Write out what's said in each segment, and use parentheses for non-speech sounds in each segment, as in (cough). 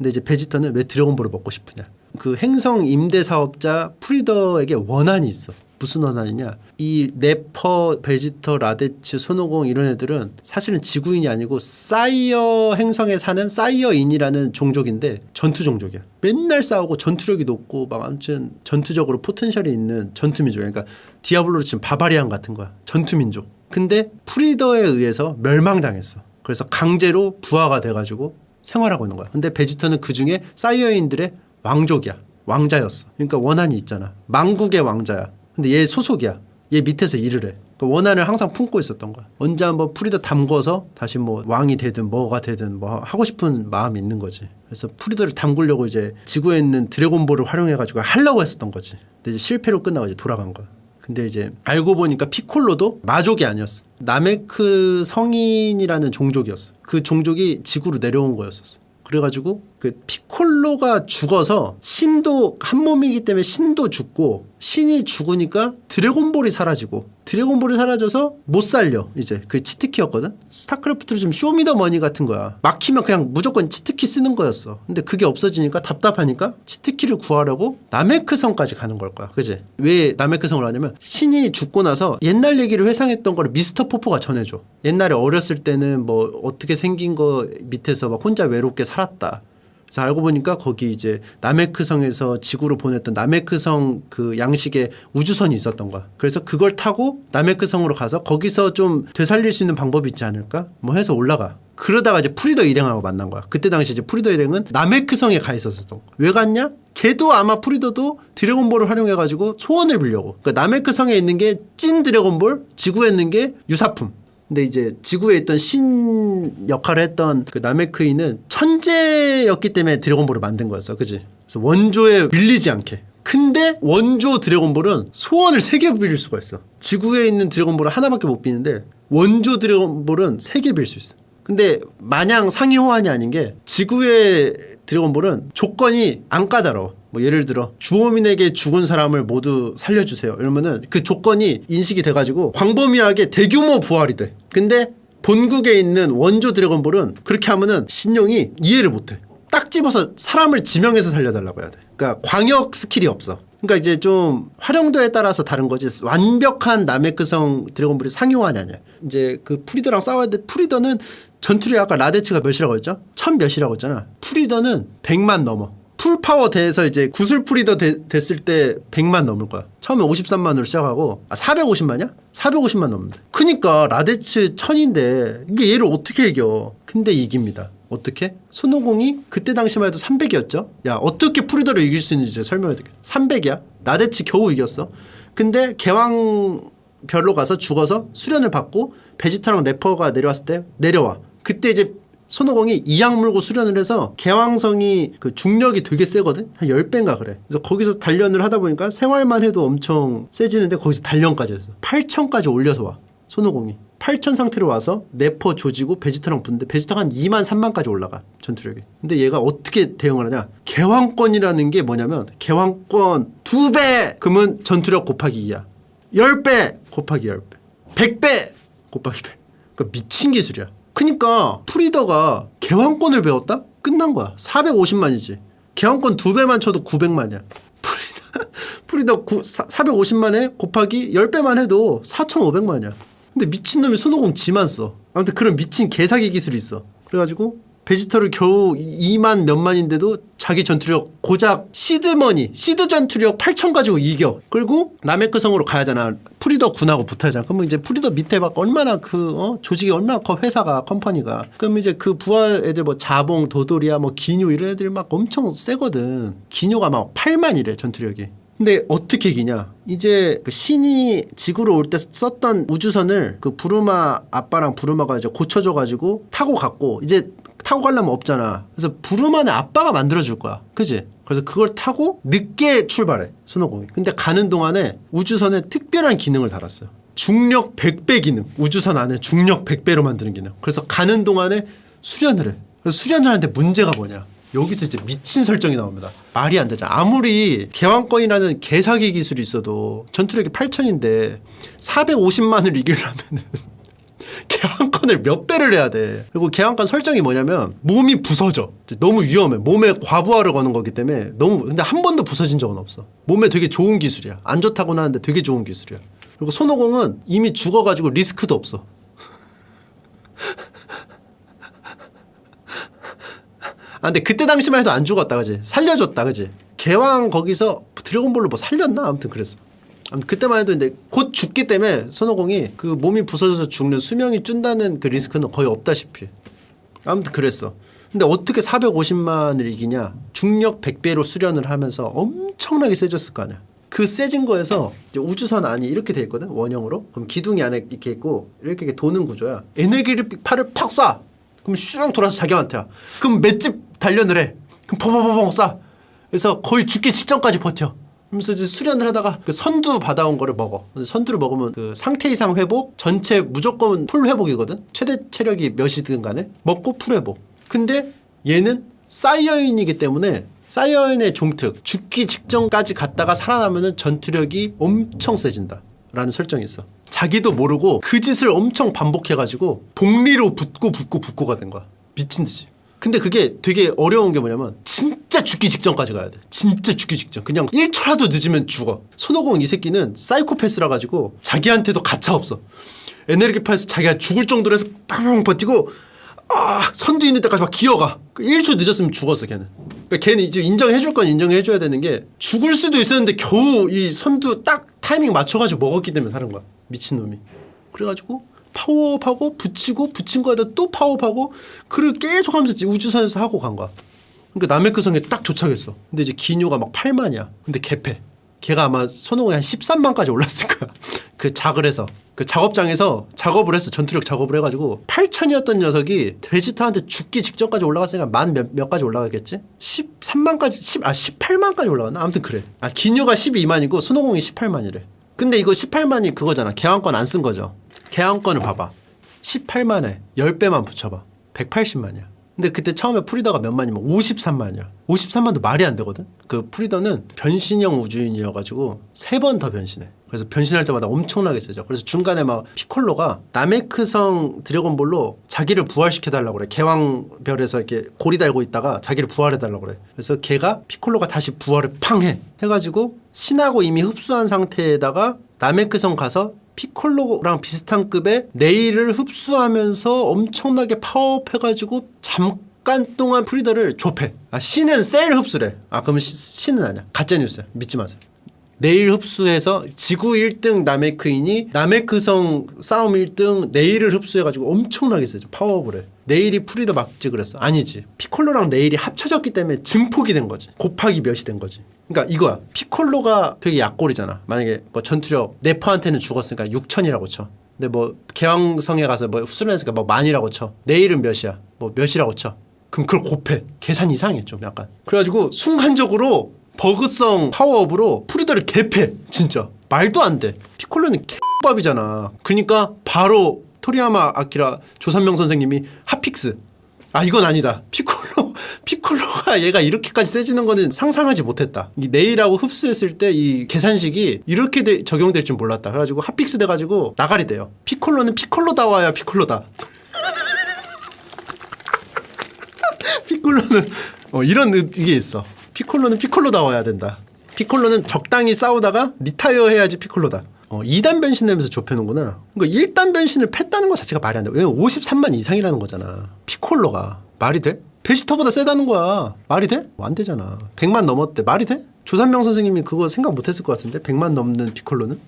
근데 이제 베지터는 왜 드래곤볼을 먹고 싶으냐? 그 행성 임대 사업자 프리더에게 원한이 있어. 무슨 원한이냐? 이 네퍼, 베지터, 라데츠, 손오공 이런 애들은 사실은 지구인이 아니고 사이어 행성에 사는 사이어인이라는 종족인데 전투 종족이야. 맨날 싸우고 전투력이 높고 막 아무튼 전투적으로 포텐셜이 있는 전투 민족. 그러니까 디아블로로 치면 바바리안 같은 거야. 전투 민족. 근데 프리더에 의해서 멸망당했어. 그래서 강제로 부하가 돼가지고 생활하고 있는 거야. 근데 베지터는 그 중에 사이어인들의 왕족이야. 왕자였어. 그러니까 원한이 있잖아. 망국의 왕자야. 근데 얘 소속이야. 얘 밑에서 일을 해. 그 원한을 항상 품고 있었던 거야. 언제 한번 프리더 담궈서 다시 뭐 왕이 되든 뭐가 되든 뭐 하고 싶은 마음이 있는 거지. 그래서 프리더를 담그려고 이제 지구에 있는 드래곤볼을 활용해가지고 하려고 했었던 거지. 근데 이제 실패로 끝나고 이제 돌아간 거야. 근데 이제 알고 보니까 피콜로도 마족이 아니었어. 나메크 성인이라는 종족이었어. 그 종족이 지구로 내려온 거였었어. 그래가지고 그 피콜로가 죽어서 신도 한 몸이기 때문에 신도 죽고 신이 죽으니까 드래곤볼이 사라지고 드래곤볼이 사라져서 못 살려. 이제 그 치트키였거든? 스타크래프트로 좀 쇼미더머니 같은 거야. 막히면 그냥 무조건 치트키 쓰는 거였어. 근데 그게 없어지니까 답답하니까 치트키를 구하려고 나메크 성까지 가는 걸 거야. 그지? 왜 나메크 성을 하냐면 신이 죽고 나서 옛날 얘기를 회상했던 거를 미스터 포포가 전해줘. 옛날에 어렸을 때는 뭐 어떻게 생긴 거 밑에서 막 혼자 외롭게 살았다 그래서 알고 보니까 거기 이제 나메크 성에서 지구로 보냈던 나메크 성 그 양식의 우주선이 있었던 거야. 그래서 그걸 타고 나메크 성으로 가서 거기서 좀 되살릴 수 있는 방법이 있지 않을까? 뭐 해서 올라가. 그러다가 이제 프리더 일행하고 만난 거야. 그때 당시 이제 프리더 일행은 나메크 성에 가 거야. 왜 갔냐? 걔도 아마 프리더도 드래곤볼을 활용해가지고 소원을 빌려고. 그러니까 나메크 성에 있는 게 찐 드래곤볼, 지구에 있는 게 유사품. 근데 이제 지구에 있던 신 역할을 했던 그 나메크이는 천재였기 때문에 드래곤볼을 만든 거였어. 그지? 그래서 원조에 밀리지 않게. 근데 원조 드래곤볼은 소원을 세 개 빌릴 수가 있어. 지구에 있는 드래곤볼은 하나밖에 못 비는데 원조 드래곤볼은 세 개 빌 수 있어. 근데 마냥 상위 호환이 아닌 게 지구의 드래곤볼은 조건이 안 까다로워. 뭐 예를 들어 주호민에게 죽은 사람을 모두 살려주세요. 이러면은 그 조건이 인식이 돼가지고 광범위하게 대규모 부활이 돼. 근데 본국에 있는 원조 드래곤볼은 그렇게 하면은 신용이 이해를 못해. 딱 집어서 사람을 지명해서 살려달라고 해야 돼. 그러니까 광역 스킬이 없어. 그러니까 이제 좀 활용도에 따라서 다른 거지 완벽한 나메크성 드래곤볼이 아니야. 이제 그 프리더랑 싸워야 돼. 프리더는 전투력이 아까 라데츠가 몇이라고 했죠? 천 몇이라고 했잖아. 프리더는 100만 넘어. 풀파워 돼서 이제 구슬 프리더 되- 됐을 때 100만 넘을 거야. 처음에 53만으로 시작하고 아 450만이야? 450만 넘는데. 그니까 라데츠 천인데 이게 얘를 어떻게 이겨? 근데 이깁니다. 어떻게? 손오공이 그때 당시만 해도 300이었죠? 야 어떻게 프리더를 이길 수 있는지 설명해 드릴게요. 300이야. 라데츠 겨우 이겼어. 근데 개왕 별로 가서 죽어서 수련을 받고 베지터랑 래퍼가 내려왔을 때 내려와. 그때 이제 손오공이 이악 물고 수련을 해서 개왕성이 그 중력이 되게 세거든? 한 10배인가 그래. 그래서 거기서 단련을 하다 보니까 생활만 해도 엄청 세지는데 거기서 단련까지 했어. 8천까지 올려서 와. 손오공이. 8천 상태로 와서 네퍼 조지고 베지터랑 붙는데 베지터가 한 2만 3만까지 올라가 전투력이. 근데 얘가 어떻게 대응을 하냐? 개왕권이라는 게 뭐냐면 개왕권 두배 그러면 전투력 곱하기 2야. 10배 곱하기 10배. 100배 곱하기 100. 그러니까 미친 기술이야. 그니까 프리더가 개왕권을 배웠다? 끝난 거야. 450만이지. 개왕권 두 배만 쳐도 900만이야. 프리더, (laughs) 프리더 9, 450만에 곱하기 10배만 해도 4,500만이야. 근데 미친놈이 손오공 지만 써. 아무튼 그런 미친 개사기 기술이 있어. 그래가지고 베지터를 겨우 2만 몇만인데도 자기 전투력 고작 시드머니 시드 전투력 8천 가지고 이겨. 그리고 나메크성으로 가야잖아. 프리더 군하고 붙어야잖아. 그러면 이제 프리더 밑에 막 얼마나 그 어? 조직이 얼마나 커? 회사가 컴퍼니가. 그럼 이제 그 부하 애들 뭐 자봉 도돌이야 뭐 기뉴 이런 애들이 막 엄청 세거든. 기뉴가 막 8만이래 전투력이. 근데 어떻게 이기냐? 이제 그 신이 지구로 올 때 썼던 우주선을 그 부르마 아빠랑 부르마가 이제 고쳐줘가지고 타고 갔고 이제 타고 가려면 없잖아. 그래서 부르마는 아빠가 만들어줄 거야. 그지? 그래서 그걸 타고 늦게 출발해. 손오공이. 근데 가는 동안에 우주선에 특별한 기능을 달았어요. 중력 100배 기능. 우주선 안에 중력 100배로 만드는 기능. 그래서 가는 동안에 수련을 해. 그래서 하는데 문제가 뭐냐? 여기서 이제 미친 설정이 나옵니다. 말이 안 되죠. 아무리 개왕권이라는 개사기 기술이 있어도 전투력이 8천인데 450만을 이기려면은 (laughs) 개왕권 개환권을 몇 배를 해야 돼. 그리고 개환권 설정이 뭐냐면 몸이 부서져. 너무 위험해. 몸에 과부하를 거는 거기 때문에 너무 근데 한 번도 부서진 적은 없어. 몸에 되게 좋은 기술이야. 안 좋다고는 하는데 되게 좋은 기술이야. 그리고 손오공은 이미 죽어가지고 리스크도 없어. 아 근데 그때 당시만 해도 안 죽었다 그지 살려줬다 그지 개왕 거기서 드래곤볼로 뭐 살렸나 아무튼 그랬어 그때만 해도 근데 곧 죽기 때문에 손오공이 그 몸이 부서져서 죽는 수명이 준다는 그 리스크는 거의 없다시피. 아무튼 그랬어. 근데 어떻게 450만을 이기냐? 중력 100배로 수련을 하면서 엄청나게 세졌을 거 아니야. 그 세진 거에서 우주선 안이 이렇게 돼 있거든 원형으로. 그럼 기둥이 안에 이렇게 있고 이렇게, 이렇게 도는 구조야. 에너지를 팔을 팍 쏴! 그럼 슝 돌아서 자기한테 야. 그럼 맷집 단련을 해. 그럼 펑펑펑펑 쏴! 그래서 거의 죽기 직전까지 버텨 그러면서 이제 수련을 하다가 그 선두 받아온 거를 먹어. 선두를 먹으면 그 상태 이상 회복 전체 무조건 풀 회복이거든. 최대 체력이 몇이든 간에. 먹고 풀 회복. 근데 얘는 사이어인이기 때문에 사이어인의 종특 죽기 직전까지 갔다가 살아나면은 전투력이 엄청 세진다. 라는 설정이 있어. 자기도 모르고 그 짓을 엄청 반복해가지고 복리로 붙고 붙고 붙고가 된 거야. 미친 듯이 근데 그게 되게 어려운 게 뭐냐면 진짜 죽기 직전까지 가야 돼. 진짜 죽기 직전. 그냥 1초라도 늦으면 죽어. 손오공 이 새끼는 사이코패스라 가지고 자기한테도 가차 없어. 에너지 파에서 자기가 죽을 정도로 해서 팡 버티고 아 선두 있는 데까지 막 기어가. 그 1초 늦었으면 죽었어 걔는. 그러니까 걔는 이제 인정해줄 건 인정해줘야 되는 게 죽을 수도 있었는데 겨우 이 선두 딱 타이밍 맞춰가지고 먹었기 때문에 사는 거야. 미친놈이. 그래가지고 파워업하고 붙이고 붙인 거에다 또 파워업하고 그걸 계속 하면서 우주선에서 하고 간 거야. 그러니까 남해크성에 딱 도착했어. 근데 이제 기뇨가 막 8만이야. 근데 개패. 걔가 아마 손오공이 한 13만까지 올랐을 거야. (laughs) 그 작을 해서. 그 작업장에서 작업을 했어 전투력 작업을 해가지고 8천이었던 녀석이 베지터한테 죽기 직전까지 올라갔으니까 만 몇, 몇 가지 올라가겠지? 13만까지 10, 아 18만까지 올라갔나? 아무튼 그래. 아 기뇨가 12만이고 손오공이 18만이래. 근데 이거 18만이 그거잖아. 개왕권 안 쓴 거죠 개왕권을 봐봐. 18만에 10배만 붙여봐. 180만이야. 근데 그때 처음에 프리더가 몇 만이면 53만이야. 53만도 말이 안 되거든? 그 프리더는 변신형 우주인이어가지고 세 번 더 변신해. 그래서 변신할 때마다 엄청나게 세죠. 그래서 중간에 막 피콜로가 나메크성 드래곤볼로 자기를 부활시켜달라고 그래. 개왕별에서 이렇게 고리 달고 있다가 자기를 부활해달라고 그래. 그래서 걔가 피콜로가 다시 부활을 팡 해. 해가지고 신하고 이미 흡수한 상태에다가 나메크성 가서 피콜로랑 비슷한 급의 네일을 흡수하면서 엄청나게 파워업해가지고 잠깐 동안 프리더를 좁혀. 아, 신은 셀 흡수래. 아, 그러면 시- 신은 아니야. 가짜뉴스야. 믿지 마세요. 네일 흡수해서 지구 1등 나메크인이 나메크성 싸움 1등 네일을 흡수해가지고 엄청나게 세죠. 파워업을 해. 네일이 프리더 막지 그랬어. 아니지. 피콜로랑 네일이 합쳐졌기 때문에 증폭이 된 거지. 곱하기 몇이 된 거지. 그러니까 이거야. 피콜로가 되게 약골이잖아. 만약에 뭐 전투력 네퍼한테는 죽었으니까 6천이라고 쳐. 근데 뭐 개왕성에 가서 뭐 수련했으니까 뭐 만이라고 쳐. 네일은 몇이야? 뭐 몇이라고 쳐. 그럼 그걸 곱해. 계산 이상해 좀 약간. 그래가지고 순간적으로 버그성 파워업으로 프리더를 개패 진짜 말도 안 돼. 피콜로는 개밥이잖아. 그러니까 바로 토리야마 아키라 조선명 선생님이 핫픽스. 아 이건 아니다. 피콜로 (laughs) 피콜로가 얘가 이렇게까지 세지는 거는 상상하지 못했다. 이 네일하고 흡수했을 때 이 계산식이 이렇게 돼- 적용될 줄 몰랐다. 그래가지고 핫픽스 돼가지고 나가리 돼요. 피콜로는 피콜로다와야 피콜로다. (laughs) 피콜로는 어, 이런 의- 이게 있어. 피콜로는 피콜로다워야 된다. 피콜로는 적당히 싸우다가 리타이어 해야지 피콜로다. 어, 2단 변신하면서 좁혀놓는구나. 그러니까 1단 변신을 팼다는 것 자체가 말이 안 돼. 왜냐면 53만 이상이라는 거잖아. 피콜로가. 말이 돼? 베지터보다 세다는 거야. 말이 돼? 뭐 안 되잖아. 100만 넘었대. 말이 돼? 조산명 선생님이 그거 생각 못 했을 것 같은데. 100만 넘는 피콜로는.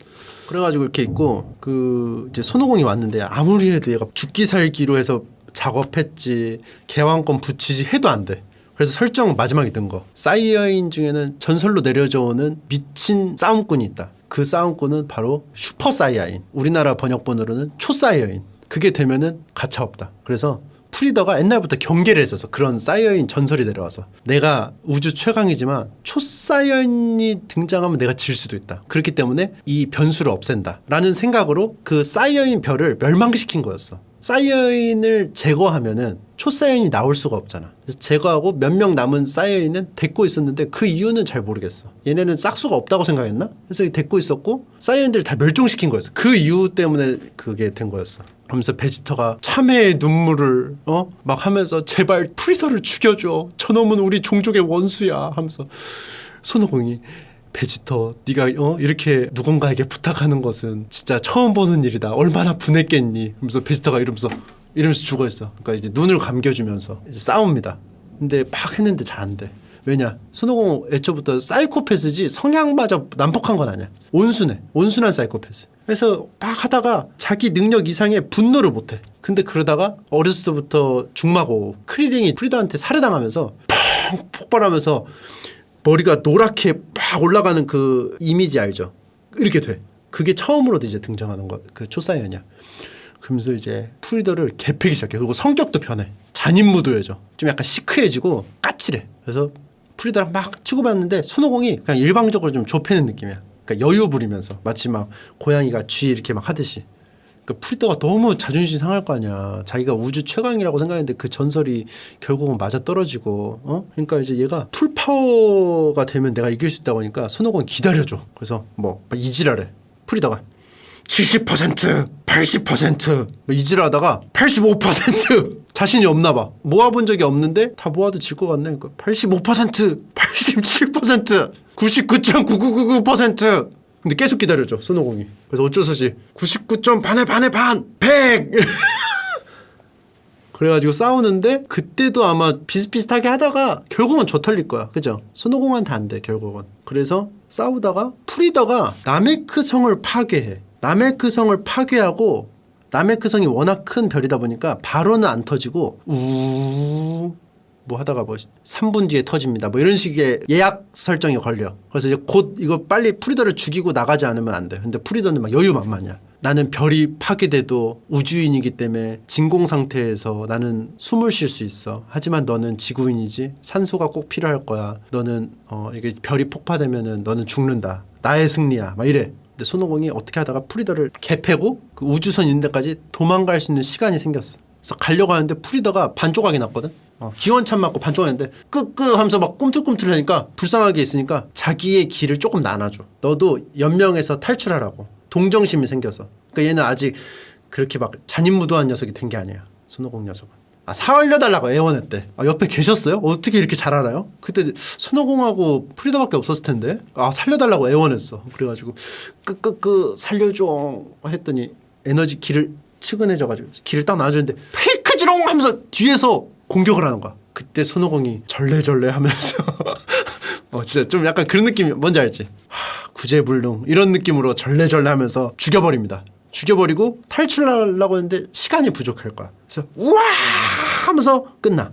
그래가지고 이렇게 있고 그 이제 손오공이 왔는데 아무리 해도 얘가 죽기 살기로 해서 작업했지 개왕권 붙이지 해도 안 돼. 그래서 설정 마지막에 뜬 거. 사이어인 중에는 전설로 내려져 오는 미친 싸움꾼이 있다. 그 싸움꾼은 바로 슈퍼 사이아인. 우리나라 번역본으로는 초 사이어인. 그게 되면은 가차 없다. 그래서 프리더가 옛날부터 경계를 했어서 그런 사이어인 전설이 내려와서 내가 우주 최강이지만 초사이어인이 등장하면 내가 질 수도 있다. 그렇기 때문에 이 변수를 없앤다. 라는 생각으로 그 사이어인 별을 멸망시킨 거였어. 사이어인을 제거하면은 초사연이 나올 수가 없잖아. 그래서 제거하고 몇 명 남은 사이언은 데리고 있었는데 그 이유는 잘 모르겠어. 얘네는 싹수가 없다고 생각했나? 그래서 데리고 있었고 사이언들을 다 멸종시킨 거였어. 그 이유 때문에 그게 된 거였어. 하면서 베지터가 참회의 눈물을 어 막 하면서 제발 프리더를 죽여줘. 저놈은 우리 종족의 원수야. 하면서 손오공이 베지터 네가 어 이렇게 누군가에게 부탁하는 것은 진짜 처음 보는 일이다. 얼마나 분했겠니? 하면서 베지터가 이러면서 이러면서 죽어 있어. 그러니까 이제 눈을 감겨주면서 이제 싸웁니다. 근데 막 했는데 잘 안 돼. 왜냐? 손오공 애초부터 사이코패스지 성향마저 난폭한 건 아니야. 온순해. 온순한 사이코패스. 그래서 막 하다가 자기 능력 이상의 분노를 못해. 근데 그러다가 어렸을 때부터 중마고 크리링이 프리더한테 살해당하면서 펑 폭발하면서 머리가 노랗게 막 올라가는 그 이미지 알죠? 이렇게 돼. 그게 처음으로 이제 등장하는 거. 그 초사연이야. 그러면서 이제 프리더를 개패기 시작해. 그리고 성격도 변해. 잔인무도해져. 좀 약간 시크해지고 까칠해. 그래서 프리더랑 막 치고 받는데 손오공이 그냥 일방적으로 좀 좁히는 느낌이야. 그러니까 여유 부리면서 마치 막 고양이가 쥐 이렇게 막 하듯이. 그러니까 프리더가 너무 자존심 상할 거 아니야. 자기가 우주 최강이라고 생각했는데 그 전설이 결국은 맞아 떨어지고, 어? 그러니까 이제 얘가 풀 파워가 되면 내가 이길 수 있다고 하니까 손오공이 기다려줘. 그래서 뭐 이지랄해. 프리더가 70%, 80%, 뭐 이지랄하다가 85% (laughs) 자신이 없나 봐. 모아본 적이 없는데 다 모아도 질 것 같네. 그러니까 85%, 87%, 99.9999%. 근데 계속 기다려줘 손오공이. 그래서 어쩔 수 없이 99점 반에 반에 반 100. (laughs) 그래가지고 싸우는데 그때도 아마 비슷비슷하게 하다가 결국은 저 털릴 거야. 그죠? 손오공한테 안 돼, 결국은. 그래서 싸우다가 프리더가 나메크 성을 파괴해. 나메크 성을 파괴하고 나메크 성이 워낙 큰 별이다 보니까 바로는 안 터지고 우... 뭐 하다가 뭐 3분 뒤에 터집니다. 뭐 이런 식의 예약 설정이 걸려. 그래서 이제 곧 이거 빨리 프리더를 죽이고 나가지 않으면 안 돼. 근데 프리더는 막 여유만만이야. 나는 별이 파괴돼도 우주인이기 때문에 진공 상태에서 나는 숨을 쉴 수 있어. 하지만 너는 지구인이지. 산소가 꼭 필요할 거야. 너는 어 이게 별이 폭파되면은 너는 죽는다. 나의 승리야. 막 이래. 근데 손오공이 어떻게 하다가 프리더를 개패고 그 우주선 있는 데까지 도망갈 수 있는 시간이 생겼어. 그래서 가려고 하는데 프리더가 반조각이 났거든. 어, 기원참 맞고 반조각인데 끄끄 하면서 막 꿈틀꿈틀하니까 불쌍하게 있으니까 자기의 길을 조금 나눠줘. 너도 연명해서 탈출하라고. 동정심이 생겨서. 그러니까 얘는 아직 그렇게 막 잔인무도한 녀석이 된 게 아니야. 손오공 녀석은. 아 살려달라고 애원했대. 아, 옆에 계셨어요? 어떻게 이렇게 잘 알아요? 그때 손오공하고 프리더밖에 없었을 텐데. 아 살려달라고 애원했어. 그래가지고 끄끄끄 살려줘 했더니 에너지 길을 측은해져가지고 길을 딱 놔주는데 페이크지롱 하면서 뒤에서 공격을 하는 거야. 그때 손오공이 절레절레 하면서 (laughs) 어 진짜 좀 약간 그런 느낌 뭔지 알지? 하, 구제불능 이런 느낌으로 절레절레 하면서 죽여버립니다. 죽여버리고 탈출하려고 했는데 시간이 부족할 거야. 그래서 우와 하면서 끝나.